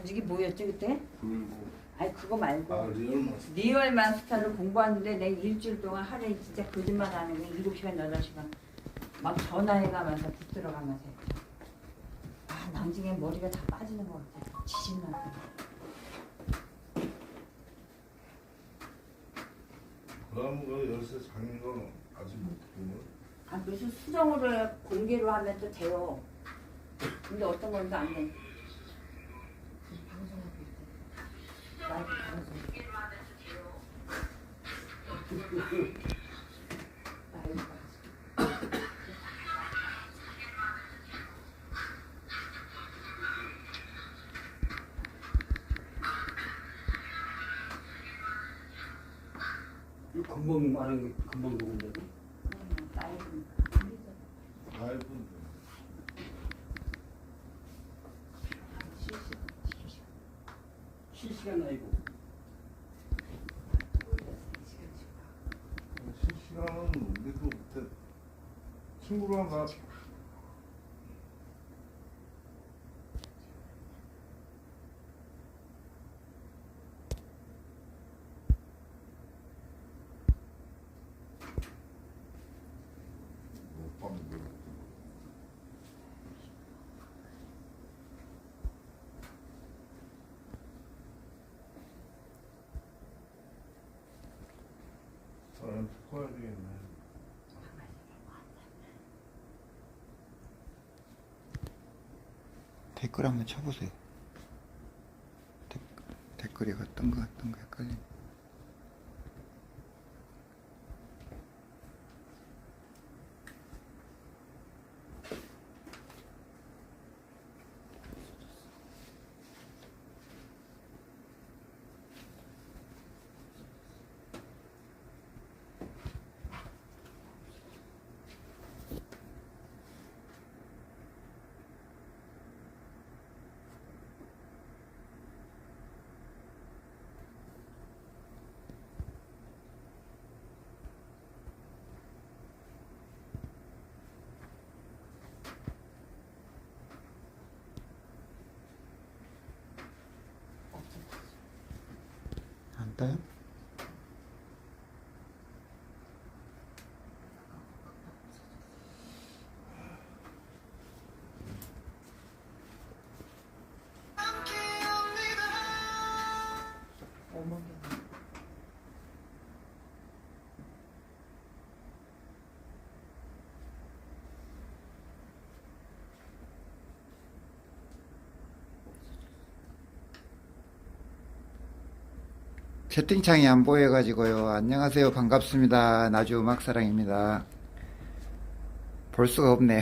가족이 뭐였지 그때? 아니 그거 말고 아 리얼 마스 리얼 마스터를 공부하는데 내가 일주일 동안 하루에 진짜 거짓말 안 하는 게 7시간 8시간 막 전화해가면서 붙 들어가면서 했죠. 아 나중에 머리가 다 빠지는 것 같아 지진나고 그다음 거 열쇠 장인 거 아직 못 보면 아 무슨 수정으로 해, 공개로 하면 또 돼요 근데 어떤 건도 안 돼. 방송하고 있대. 라이브 방송. 라이브 방송. 이 금방 말한 게 금방? 음, 라이브. 라이브 실시간 라이브. 실시간은 우리도 못해 못 봤는데. 아, 와야 되겠네. 댓글 한번 쳐보세요. 댓, 댓글이 어떤 거 어떤 거 헷갈리네. 안떠 채팅창이 안 보여가지고요. 안녕하세요. 반갑습니다. 나주 음악사랑입니다. 볼 수가 없네요.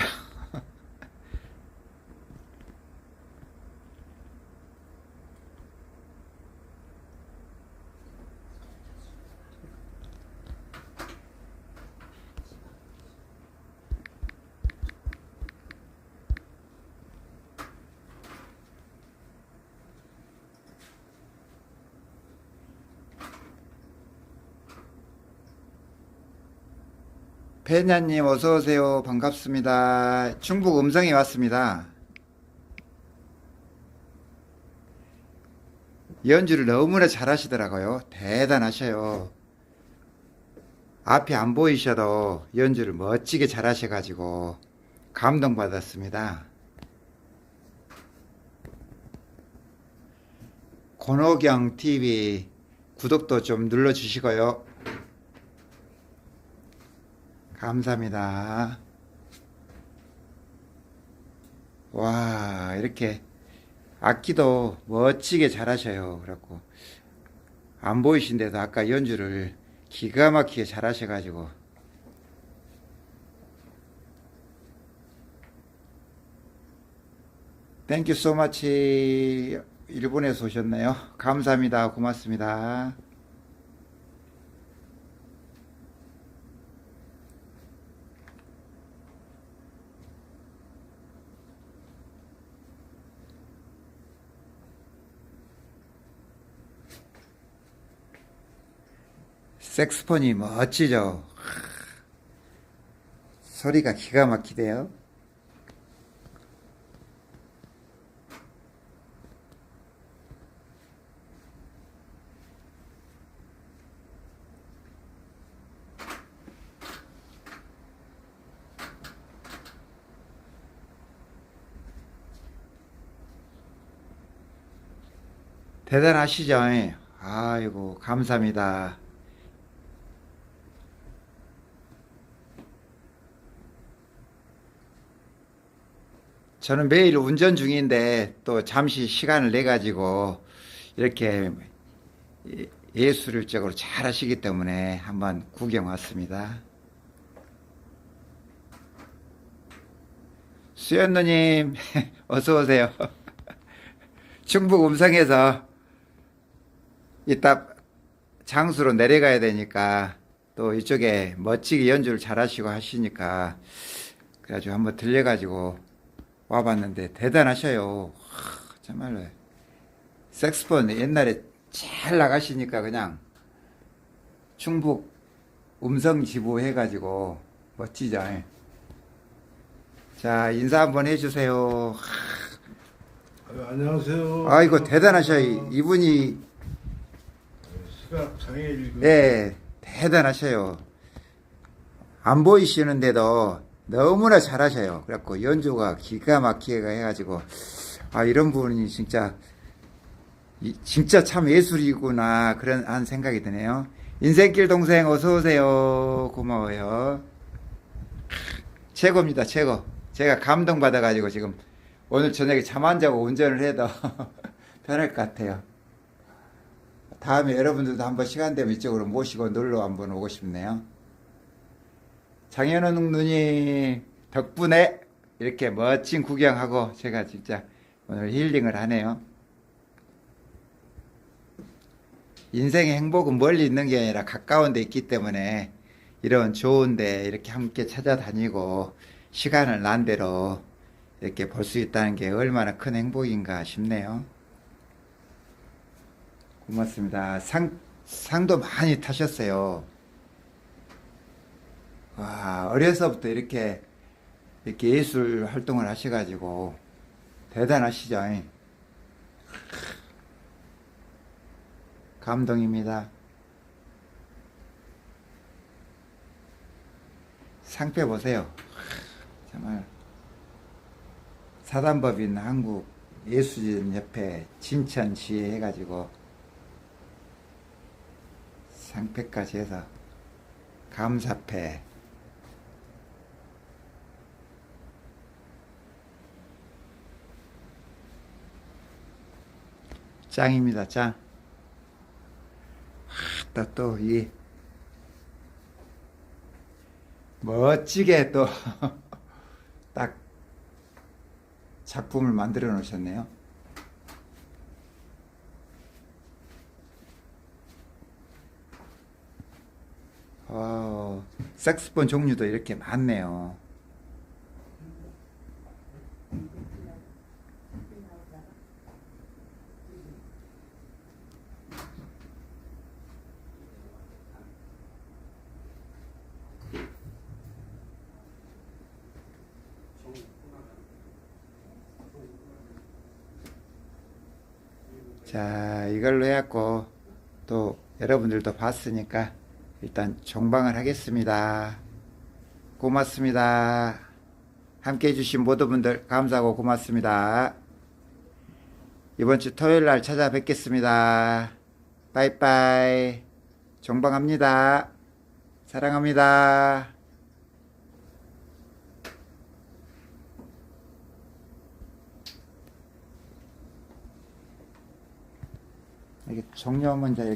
배냐님 어서 오세요. 반갑습니다. 충북 음성에 왔습니다. 연주를 너무나 잘하시더라고요. 대단하셔요. 앞이 안 보이셔도 연주를 멋지게 잘하셔가지고 감동받았습니다. 권호경 TV 구독도 좀 눌러주시고요. 감사합니다. 와, 이렇게 악기도 멋지게 잘 하셔요. 그래갖고, 안 보이신데도 아까 연주를 기가 막히게 잘 하셔가지고, 땡큐 소마치 일본에서 오셨네요. 감사합니다. 고맙습니다. 섹스폰이 멋지죠. 소리가 기가 막히대요. 대단하시죠? 아이고, 감사합니다. 저는 매일 운전 중인데 또 잠시 시간을 내 가지고 이렇게 예- 예술적으로 잘 하시기 때문에 한번 구경 왔습니다. 수연 누님 어서 오세요. 충북 음성에서 이따 장수로 내려가야 되니까 또 이쪽에 멋지게 연주를 잘 하시고 하시니까 그래가지고 한번 들려가지고 와봤는데 대단하셔요. 하, 정말로 색스폰 옛날에 잘 나가시니까 그냥 충북 음성 지부 해가지고 멋지죠. 자 인사 한번 해주세요. 아유, 안녕하세요. 아이고 대단하셔요. 이분이 시각 장애인 네 대단하셔요. 안 보이시는데도 너무나 잘하셔요. 그래갖고 연주가 기가 막히게 해가지고 아 이런 분이 진짜 이- 진짜 참 예술이구나 그런 한 생각이 드네요. 인생길 동생 어서 오세요. 고마워요. 최고입니다 최고. 제가 감동 받아가지고 지금 오늘 저녁에 잠 안 자고 운전을 해도 편할 것 같아요. 다음에 여러분들도 한번 시간 되면 이쪽으로 모시고 놀러 한번 오고 싶네요. 장현우 누님 덕분에 이렇게 멋진 구경하고 제가 진짜 오늘 힐링을 하네요. 인생의 행복은 멀리 있는 게 아니라 가까운 데 있기 때문에 이런 좋은 데 이렇게 함께 찾아다니고 시간을 난 대로 이렇게 볼 수 있다는 게 얼마나 큰 행복인가 싶네요. 고맙습니다. 상, 상도 많이 타셨어요. 와, 어려서부터 이렇게, 이렇게 예술 활동을 하셔가지고, 대단하시죠? 감동입니다. 상패 보세요. 정말, 사단법인 한국 예술인 협회 진천시에 해가지고, 상패까지 해서 감사패 짱입니다 짱. 또또이. 멋지게 또 딱 작품을 만들어 놓으셨네요. 어, 색스폰 종류도 이렇게 많네요. 자, 이걸로 해갖고 또 여러분들도 봤으니까 일단 종방을 하겠습니다. 고맙습니다. 함께 해주신 모든 분들 감사하고 고맙습니다. 이번 주 토요일 날 찾아뵙겠습니다. 빠이빠이. 종방합니다. 사랑합니다. 이게 종료하면 이제